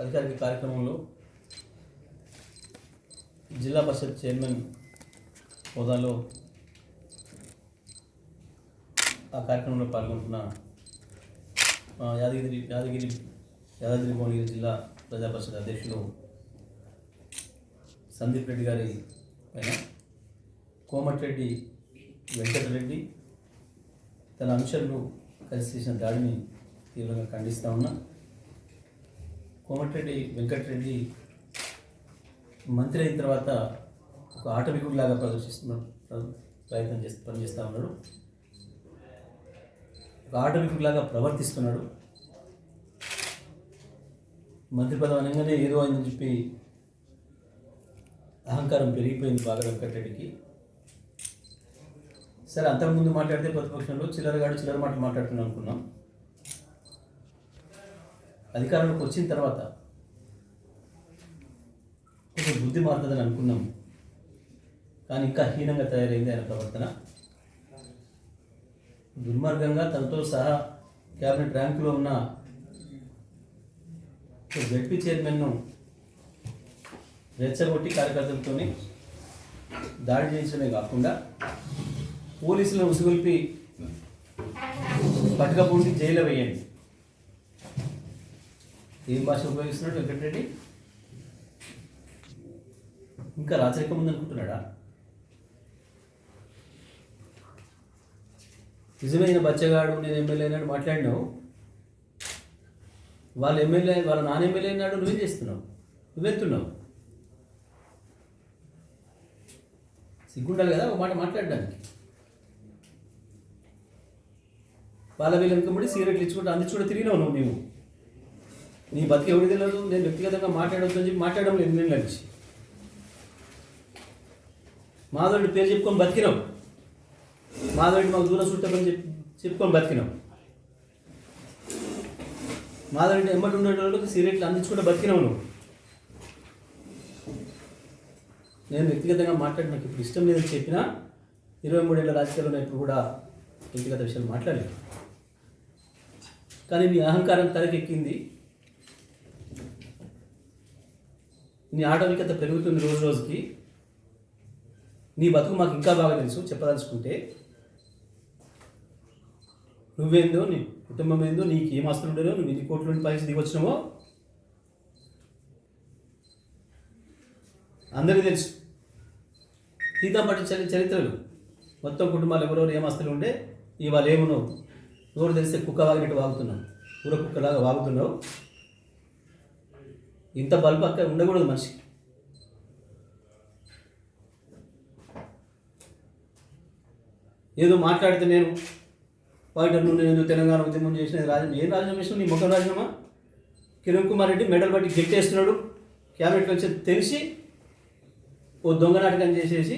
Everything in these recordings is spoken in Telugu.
అధికారిక కార్యక్రమంలో జిల్లా పరిషత్ చైర్మన్ హోదాలో ఆ కార్యక్రమంలో పాల్గొంటున్న యాదగిరి యాదగిరి యాదగిరి యాదాద్రి భువనగిరి జిల్లా ప్రజా పరిషత్ అధ్యక్షులు సందీప్ రెడ్డి గారి పైన కోమటిరెడ్డి వెంకటరెడ్డి తన అనుచరులు కలిసి చేసిన దాడిని తీవ్రంగా ఖండిస్తా ఉన్నా కోమటిరెడ్డి వెంకటరెడ్డి మంత్రి అయిన తర్వాత ఒక ఆటవికుడిలాగా ప్రదర్శిస్తున్నాడు ప్రయత్నం చేస్తూ పనిచేస్తూ ఉన్నాడు. ఒక ఆటవికుడిలాగా ప్రవర్తిస్తున్నాడు. మంత్రి పదం అనగానే ఏదో అని చెప్పి అహంకారం పెరిగిపోయింది బాగా వెంకటరెడ్డికి. సరే అంతకుముందు మాట్లాడితే ప్రతిపక్షంలో చిల్లరగాడు చిల్లర మాట మాట్లాడుతున్నాం అనుకున్నాం. అధికారంలోకి వచ్చిన తర్వాత కొంచెం బుద్ధి మారుతుందని అనుకున్నాము. కానీ ఇంకా హీనంగా తయారైంది ఆయన ప్రవర్తన. దుర్మార్గంగా తనతో సహా క్యాబినెట్ ర్యాంకులో ఉన్న జడ్పీ చైర్మన్ను రెచ్చగొట్టి కార్యకర్తలతో దాడి చేయించడమే కాకుండా పోలీసులను ఉసుగొల్పి పట్టుకపోండి జైల్లో వేయండి. ఏం భాష ఉపయోగిస్తున్నాడు? వెంకటరెడ్డి? ఇంకా రాచరికం ఉందనుకుంటున్నాడా? నిజమైన బచ్చగాడు నేను ఎమ్మెల్యే అయినాడు మాట్లాడినావు. వాళ్ళ ఎమ్మెల్యే వాళ్ళ నాన్న ఎమ్మెల్యే అయినాడు నువ్వేం చేస్తున్నావు? నువ్వెత్తున్నావు సిగ్గుండాలి కదా ఒక మాట మాట్లాడడానికి. వాళ్ళ వీళ్ళ వెనుకబడి సీరెట్లు ఇచ్చుకుంటూ అందించుకుంటూ తిరిగినావు నువ్వు నీవు. నీ బతికి ఎవరికి తెలియదు నేను వ్యక్తిగతంగా మాట్లాడవచ్చు అని చెప్పి మాట్లాడడం లేదు నేను నుంచి మాధవుడి పేరు చెప్పుకొని బతికినాం. మాధవుడి మాకు దూరం చుట్టమని చెప్పి చెప్పుకొని బతికినాం. మాధవుడి ఎమ్మటి ఉండేటోళ్ళకి సిగరెట్లు అందించుకుంటే బతికినావు నువ్వు. నేను వ్యక్తిగతంగా మాట్లాడి నాకు ఇప్పుడు ఇష్టం లేదని చెప్పినా ఇరవై మూడేళ్ళ రాజకీయాల్లో నేను ఇప్పుడు కూడా వ్యక్తిగత విషయాలు మాట్లాడలేదు. కానీ మీ అహంకారం తలకెక్కింది నీ ఆటవికత పెరుగుతుంది రోజు రోజుకి. నీ బతుకు మాకు ఇంకా బాగా తెలుసు చెప్పదలుచుకుంటే. నువ్వేందో నీ కుటుంబం ఏందో నీకు ఏం ఆస్తులు ఉండేనో నువ్వు ఎన్ని కోట్ల నుండి పైకి దిగొచ్చినావో అందరికీ తెలుసు. సీతా పట్టిన చరి చరిత్రలు. మొత్తం కుటుంబాలు ఎవరెవరు ఏం ఆస్తులు ఉండే ఇవాళ ఏమున్నావు? నోరు తెలిస్తే కుక్క వాగినట్టు వాగుతున్నావు? ఊర కుక్కలాగా వాగుతున్నావు? ఇంత బల్బు అక్కడ ఉండకూడదు మనిషి. ఏదో మాట్లాడితే నేను వాటర్ నువ్వు నేను తెలంగాణ ఉద్యమం చేసిన రాజం ఏం రాజ్యం చేసినావు? నీ ముఖం రాజీనామా? కిరణ్ కుమార్ రెడ్డి మెడల్ బట్టి గెట్టేస్తున్నాడు క్యాబినెట్ వచ్చి తెలిసి ఓ దొంగ నాటకం చేసేసి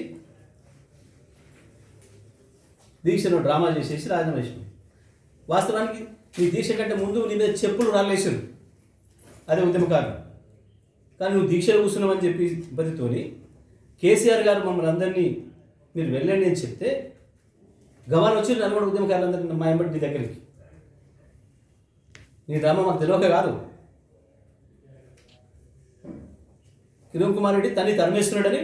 దీక్షను డ్రామా చేసేసి రాజీనామా వాస్తవానికి నీ దీక్ష కంటే ముందు నీ మీద చెప్పులు రాలేసారు అదే ఉద్యమకారులు కానీ నువ్వు దీక్షలు కూర్చున్నావని చెప్పి ఇబ్బందితోని కేసీఆర్ గారు మమ్మల్ని అందరినీ మీరు వెళ్ళండి అని చెప్తే గవర్నర్ వచ్చి నల్గొండ ఉద్యమకారులందరినీ మా ఎంబడి నీ దగ్గరికి. నీ డ్రామా మాకు తెలియక కాదు. కిరణ్ కుమార్ రెడ్డి తన్ని తరిమేస్తున్నాడని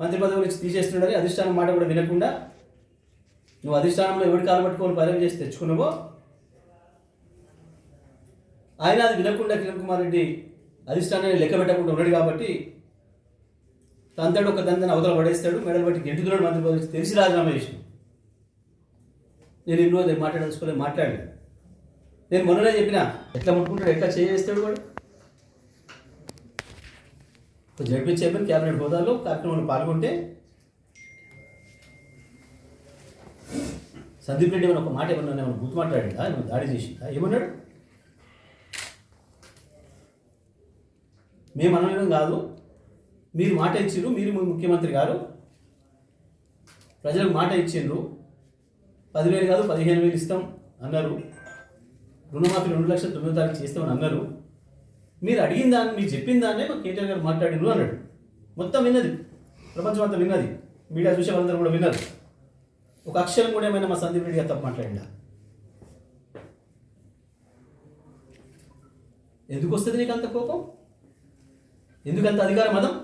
మంత్రి పదవి నుంచి తీసేస్తున్నాడని అధిష్టానం మాట కూడా వినకుండా నువ్వు అధిష్టానంలో ఎవరి కాలు పట్టుకొని పదవి చేసి తెచ్చుకున్నావో? ఆయన అది వినకుండా కిరణ్ కుమార్ రెడ్డి అధిష్టానాన్ని లెక్క పెట్టకుండా ఉన్నాడు కాబట్టి తంతడు ఒక తంతని అవతల పడేస్తాడు మెడలు బట్టి గెంటుతున్నాడు మంత్రి పదవి తెలిసి రాజీనామా చేసిన నేను ఇన్ని రోజులు మాట్లాడదలుచుకోలేదు మాట్లాడలేదు నేను మొన్ననే చెప్పిన ఎట్లా ముట్టుకుంటాడు ఎట్లా చేస్తాడు వాడు? జడ్పీ చైర్మన్ క్యాబినెట్ హోదాలో కార్యక్రమంలో పాల్గొంటే సందీప్ రెడ్డి ఏమైనా ఒక మాట ఏమన్నా ఏమైనా గుర్తు మాట్లాడిందా ఏమైనా దాడి చేసిందా ఏమన్నాడు? మేము అనడం కాదు. మీరు మాట ఇచ్చిండ్రు మీరు ముఖ్యమంత్రి గారు. ప్రజలకు మాట ఇచ్చిండ్రు పదివేలు కాదు పదిహేను వేలు ఇస్తాం అన్నారు. రుణమాఫీ రెండు లక్షల తొమ్మిది తారీఖు చేస్తామని అన్నారు. మీరు అడిగిన దాన్ని మీరు చెప్పిన దాన్నే మా కేటీఆర్ గారు మాట్లాడిండ్రు అన్నాడు. మొత్తం విన్నది. ప్రపంచం అంతా విన్నది. మీడియా చూసే వాళ్ళందరూ కూడా విన్నారు. ఒక అక్షరం కూడా ఏమైనా మా సందీప్ రెడ్డి గారు తప్పు మాట్లాడిందా? ఎందుకు వస్తుంది నీకు అంత కోపం? ఎందుకంత అధికార మదం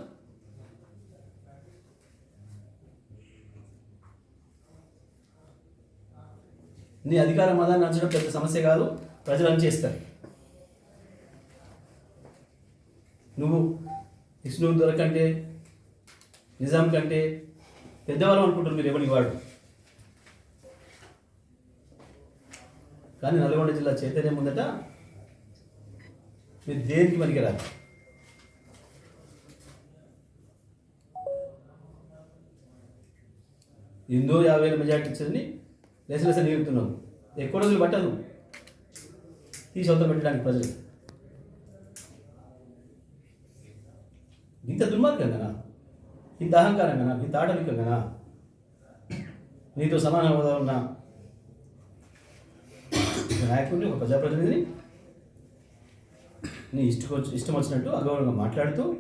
నీ అధికార మతాన్ని అంచడం పెద్ద సమస్య కాదు ప్రజలు చేస్తారు. నువ్వు విష్ణువు దొరకంటే నిజాం కంటే పెద్దవాళ్ళం అనుకుంటారు మీరు ఎవరికి వాడు. కానీ నల్గొండ జిల్లా చైతన్యం ముందట మీరు దేనికి పనికిరాదు ఎందో యాభై వేల మెజార్టీ ఇచ్చిందని లెస నిలుపుతున్నాం ఎక్కువ రోజులు పట్టదు. తీసి అవతల పెట్టడానికి ప్రజలు. ఇంత దుర్మార్గంగానా? ఇంత అహంకారంగానా? ఇంత ఆటవికంగానా నీతో సమాన హోదా ఉన్న ఒక నాయకుడిని ఒక ప్రజాప్రతినిధిని నీ ఇష్టం ఇష్టం వచ్చినట్టు అగౌరవంగా మాట్లాడుతూ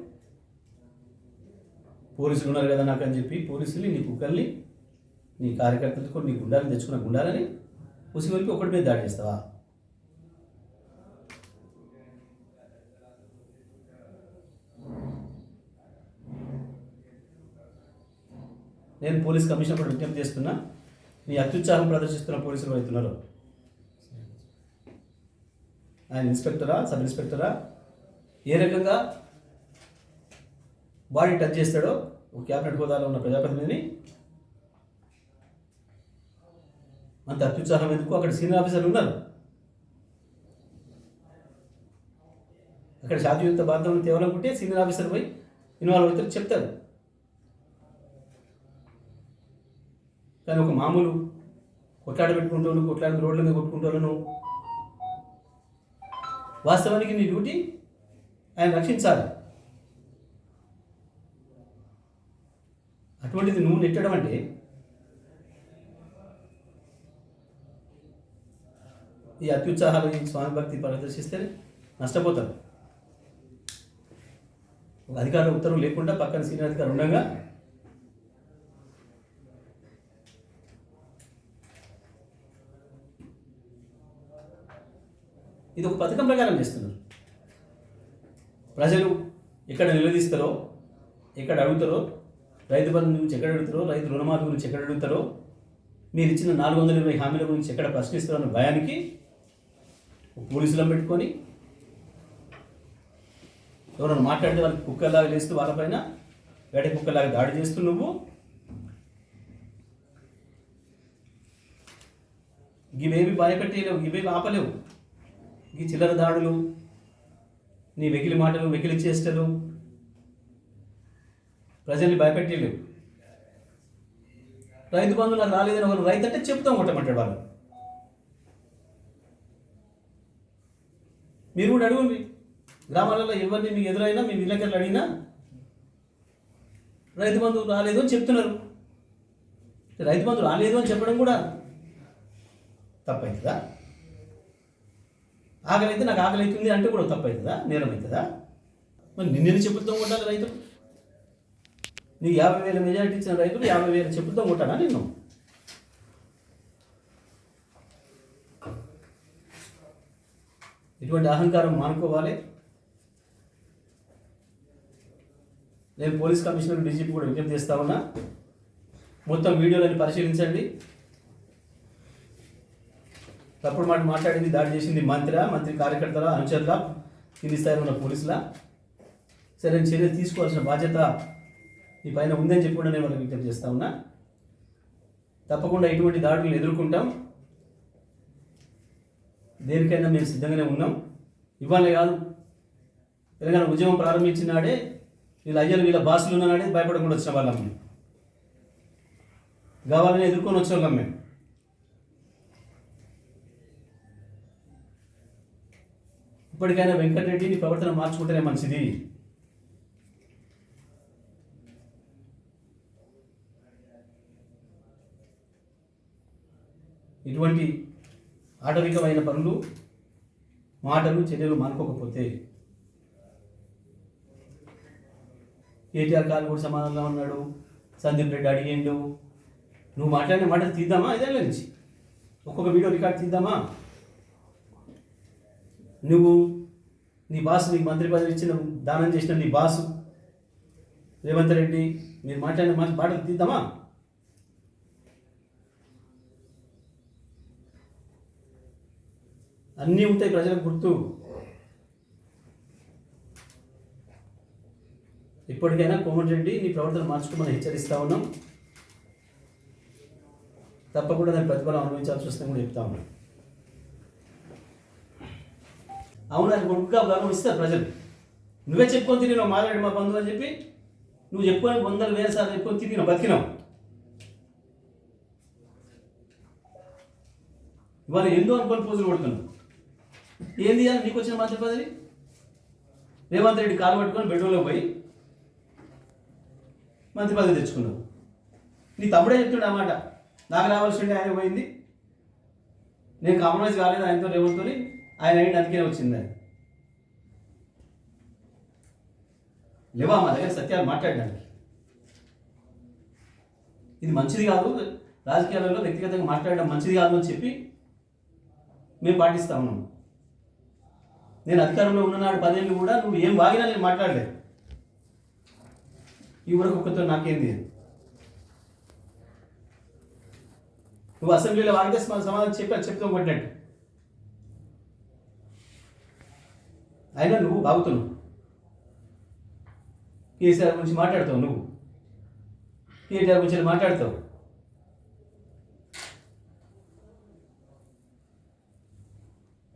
పోలీసులు ఉన్నారు కదా నాకు అని చెప్పి పోలీసుల్ని నీ కుక్కల్ని నీ కార్యకర్తలతో నీ గుండాలను తెచ్చుకున్న గుండాలని ఉసిగొలిపి ఒకటి మీద దాడి చేస్తావా? నేను పోలీస్ కమిషనర్ కూడా విజ్ఞప్తి చేస్తున్నా నీ అత్యుత్సాహం ప్రదర్శిస్తున్న పోలీసులు అవుతున్నారు ఆయన ఇన్స్పెక్టరా సబ్ ఇన్స్పెక్టరా? ఏ రకంగా బాడీ టచ్ చేస్తాడో ఒక క్యాబినెట్ హోదాలో ఉన్న ప్రజాప్రతినిధిని అంత అత్యుత్సాహం ఎందుకు? అక్కడ సీనియర్ ఆఫీసర్లు ఉన్నారు. అక్కడ శాంతియుత బాధ్యతలు తేవాలనుకుంటే సీనియర్ ఆఫీసర్ పోయి ఇన్వాల్వ్ అవుతారు చెప్తారు. కానీ ఒక మామూలు కొట్లాడ పెట్టుకుంటాను కొట్లాడ రోడ్ల మీద కొట్టుకుంటాను వాస్తవానికి నీ డ్యూటీ ఆయన రక్షించాలి. అటువంటిది నువ్వు నెట్టడం అంటే ఈ అత్యుత్సాహాలు ఈ స్వామి భక్తి ప్రదర్శిస్తే నష్టపోతారు. అధికార ఉత్తర్వు లేకుండా పక్కన సీనియర్ అధికారులు ఉండగా ఇది ఒక పథకం ప్రకారం చేస్తున్నారు. ప్రజలు ఎక్కడ నిలదీస్తారో ఎక్కడ అడుగుతారో రైతు బంధు గురించి ఎక్కడ అడుగుతారో రైతు రుణమాఫీ గురించి ఎక్కడ అడుగుతారో మీరు ఇచ్చిన నాలుగు వందల ఇరవై హామీల గురించి ఎక్కడ ప్రశ్నిస్తారో అన్న భయానికి పోలీసులను పెట్టుకొని ఎవరైనా మాట్లాడితే వాళ్ళకి కుక్కలాగా లేస్తూ వాళ్ళపైన వేట కుక్కలాగా దాడి చేస్తూ నువ్వు ఇవేవి భయపెట్టేయలేవు ఇవేవి ఆపలేవు. ఈ చిల్లర దాడులు నీ వెకిలి మాటలు వెకిలి చేష్టలు ప్రజల్ని భయపెట్టలేవు రైతు బంధువులు రాలేదని వాళ్ళు రైతు అంటే చెప్తాం కొట్టమంటాడు వాళ్ళు. మీరు కూడా అడగండి. గ్రామాలలో ఎవరిని మీకు ఎదురైనా మీ విలేకరులు అడిగినా రైతు బంధువు రాలేదు అని చెప్తున్నారు. రైతు బంధువు రాలేదు అని చెప్పడం కూడా తప్పవుతుందా ఆకలి అయితే నాకు ఆకలి అవుతుంది అంటే కూడా తప్పు అవుతుందా నేరం అవుతుందా మరి నిన్నెన్ని చెప్పులతో కొట్టాలి రైతులు? నీకు యాభై వేల మెజారిటీ ఇచ్చిన రైతులు యాభై వేల చెప్పులతో కొట్టానా నిన్ను? ఇటువంటి అహంకారం మానుకోవాలి? నేను పోలీస్ కమిషనర్ డీజీపీ కూడా విజ్ఞప్తి చేస్తా ఉన్నా. మొత్తం వీడియోలని పరిశీలించండి. తప్పుడు మాట మాట్లాడింది దాడి చేసింది మంత్రి మంత్రి కార్యకర్తల అనుచరుల కింది స్థాయిలో ఉన్న పోలీసుల. సరైన చర్యలు తీసుకోవాల్సిన బాధ్యత ఈ పైన ఉందని చెప్పి కూడా నేను వాళ్ళకి విజ్ఞప్తి చేస్తా ఉన్నా. తప్పకుండా ఇటువంటి దాడులను ఎదుర్కొంటాం. దేనికైనా మేము సిద్ధంగానే ఉన్నాం. ఇవ్వాలే కాదు తెలంగాణ ఉద్యమం ప్రారంభించినాడే వీళ్ళ అయ్యలు వీళ్ళ బాసులు ఉన్నాడే భయపడకుండా వచ్చిన వాళ్ళం మేము. కావాలని ఎదుర్కొని వచ్చిన వాళ్ళం మేము. ఇప్పటికైనా వెంకటరెడ్డి నీ ప్రవర్తన మార్చుకుంటేనే మంచిది. ఇటువంటి ఆటవికమైన పనులు మాటలు చర్యలు మానుకోకపోతే కేటీఆర్ కాలు కూడా సమానంగా ఉన్నాడు. సందీప్ రెడ్డి అడిగిండు నువ్వు మాట్లాడిన మాటలు తీద్దామా? ఐదేళ్ళ నుంచి. ఒక్కొక్క వీడియో రికార్డ్ తీద్దామా? నువ్వు నీ బాస్ నీకు మంత్రి పదవి ఇచ్చిన దానం చేసిన నీ బాసు రేవంత్ రెడ్డి మీరు మాట్లాడిన మాటలు తీద్దామా? అన్నీ ఉంటాయి ప్రజలకు గుర్తు. ఇప్పటికైనా కోమటిరెడ్డి నీ ప్రవర్తన మార్చుకోమని హెచ్చరిస్తా ఉన్నాం. తప్పకుండా దాని ప్రతిఫలం అనుభవించాల్సి వస్తుందని కూడా చెప్తా ఉన్నాం. అవును అది కొడుకుగా గౌరవం ఇస్తారు ప్రజలు. నువ్వే చెప్పుకొని తిరిగినావు మాట్లాడి మా బంధువు అని చెప్పి. నువ్వు చెప్పుకొని వందలు వేల సార్లు చెప్పుకొని తిరిగినావు బతికినావు. ఇవాళ ఎందు అనుకోని పూజలు కొడుతున్నావు. ఏంది అని నీకు వచ్చిన మంత్రి పదవి రేవంత్ రెడ్డి కాలు పట్టుకొని బెడ్రూమ్లో పోయి మంత్రి పదవి తెచ్చుకున్నావు. నీ తమ్ముడే చెప్తుండే అన్నమాట నాకు రావాల్సిండే ఆయన పోయింది. నేను కాంప్రమైజ్ కాలేదు ఆయనతో రేవంత్తో ఆయన ఏంటి అందుకే వచ్చింది అది లేవా మా దగ్గర సత్యాలు మాట్లాడడానికి? ఇది మంచిది కాదు. రాజకీయాలలో వ్యక్తిగతంగా మాట్లాడడం మంచిది కాదు అని చెప్పి మేము పాటిస్తా ఉన్నాము నేను అధికారంలో ఉన్ననాడు పదేళ్ళు కూడా నువ్వు ఏం వాగినా నేను మాట్లాడలేదు. ఈ ఊరకు నాకేంది నువ్వు అసెంబ్లీలో వాగితే మన సమాధానం చెప్పి చెప్తాం కొట్టినట్టు అయినా నువ్వు బాగుతున్నావు. కేసీఆర్ గురించి మాట్లాడతావు నువ్వు. కేటీఆర్ గురించి మాట్లాడతావు.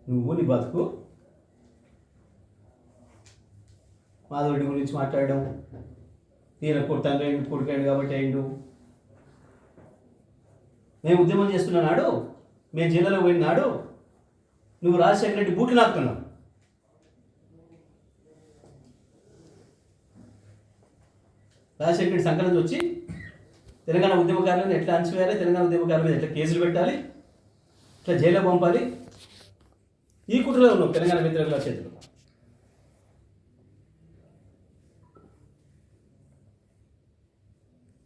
నువ్వు నీ బతుకు మాధవుడి గురించి మాట్లాడడం. ఈయన తండ్రి అయిండు కొడుకాడు కాబట్టి అయిండు. మేము ఉద్యమం చేస్తున్నాడు మేము జిల్లాలో పోయిన నాడు నువ్వు రాజశేఖర రెడ్డి బూట్లు నాకుతున్నావు. రాజశేఖర రెడ్డి సంక్రాంతి వచ్చి తెలంగాణ ఉద్యమకారులను ఎట్లా అంచివేయాలి తెలంగాణ ఉద్యమకారుల మీద ఎట్లా కేసులు పెట్టాలి ఇట్లా జైల్లో పంపాలి? ఈ కుట్రలో ఉన్నావు తెలంగాణ మిత్రుల చేతిలో.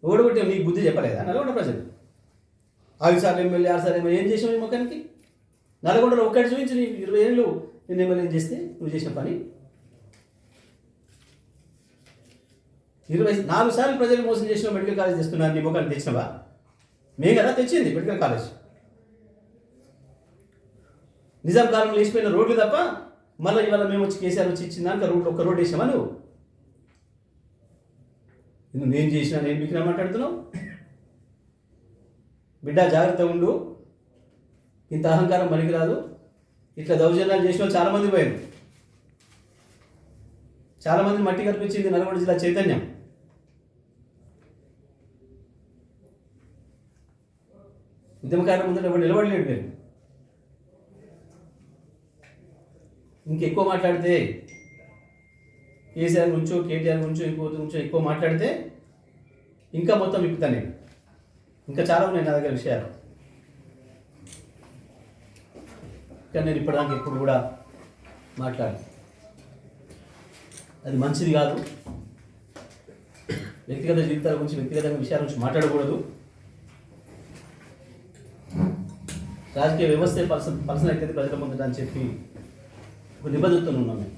ఓడగొట్టి నీకు బుద్ధి చెప్పలేదా? నల్గొండ ప్రజలు. ఐదు సార్లు ఎమ్మెల్యే ఆరు సార్లు ఎమ్మెల్యే ఏం చేసావు ఈ ముఖానికి? నల్గొండలో ఒక్కటి చూపించి నీ ఇరవై ఏళ్ళు నేను ఎమ్మెల్యే చేస్తే నువ్వు చేసిన పని? ఇరవై నాలుగు సార్లు ప్రజలు మోసం చేసిన మెడికల్ కాలేజ్ తెస్తున్నారు నీ ముఖాన్ని తెచ్చినవా? మేము కదా తెచ్చింది మెడికల్ కాలేజ్. నిజాం కాలంలో వేసిపోయిన రోడ్లు తప్ప మళ్ళీ ఇవాళ మేము వచ్చి కేసీఆర్ వచ్చి ఇచ్చిందాక రోడ్లు ఒక్క రోడ్ వేసామా నువ్వు? నువ్వు నేను చేసినా నేను మీకు మాట్లాడుతున్నావు బిడ్డ జాగ్రత్త ఉండు. ఇంత అహంకారం పనికిరాదు. ఇట్లా దౌర్జన్యాలు చేసిన చాలామంది పోయారు చాలామంది మట్టి కనిపించింది నల్గొండ జిల్లా చైతన్యం. ఉద్యమకారుల ముందు ఎవరు నిలబడలేడు మీరు. ఇంకెక్కువ మాట్లాడితే కేసీఆర్ గురించో కేటీఆర్ గురించో ఇంకో గురించో ఎక్కువ మాట్లాడితే ఇంకా మొత్తం విప్పుతాను నేను. ఇంకా చాలా ఉన్నాయి నా దగ్గర విషయాలు. కానీ నేను ఇప్పటిదాకా ఎప్పుడు కూడా మాట్లాడు అది మంచిది కాదు. వ్యక్తిగత జీవితాల గురించి వ్యక్తిగత విషయాల గురించి మాట్లాడకూడదు. రాజకీయ వ్యవస్థ పర్సన్ పర్సన్ అయితే ప్రజల ముందట అని చెప్పి ఒక నిబద్ధతను ఉన్నాం మేము